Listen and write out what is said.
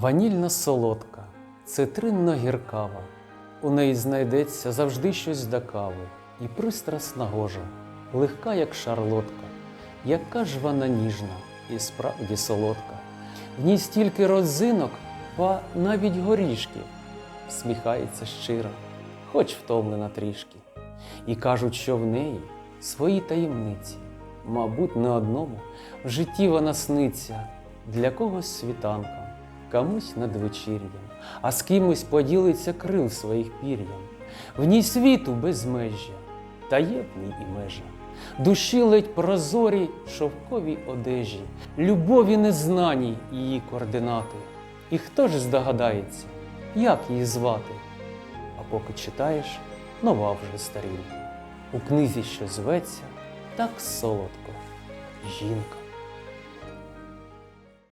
Ванільна солодка, цитринно гіркава. У неї знайдеться завжди щось до кави, і пристрасна гожа, легка, як шарлотка, яка ж вона ніжна і справді солодка. В ній стільки родзинок, ба навіть горішки, всміхається щиро, хоч втомлена трішки. І кажуть, що в неї свої таємниці. Мабуть, не одному в житті вона сниться для когось світанком, комусь надвечір'ям, а з кимось поділиться крил своїх пір'ям. В ній світу безмежжя, та є в ній і межа. Душі ледь прозорі шовковій одежі, любові незнаній її координати. І хто ж здогадається, як її звати? А поки читаєш, нова вже сторінка. У книзі, що зветься, так солодко. Жінка.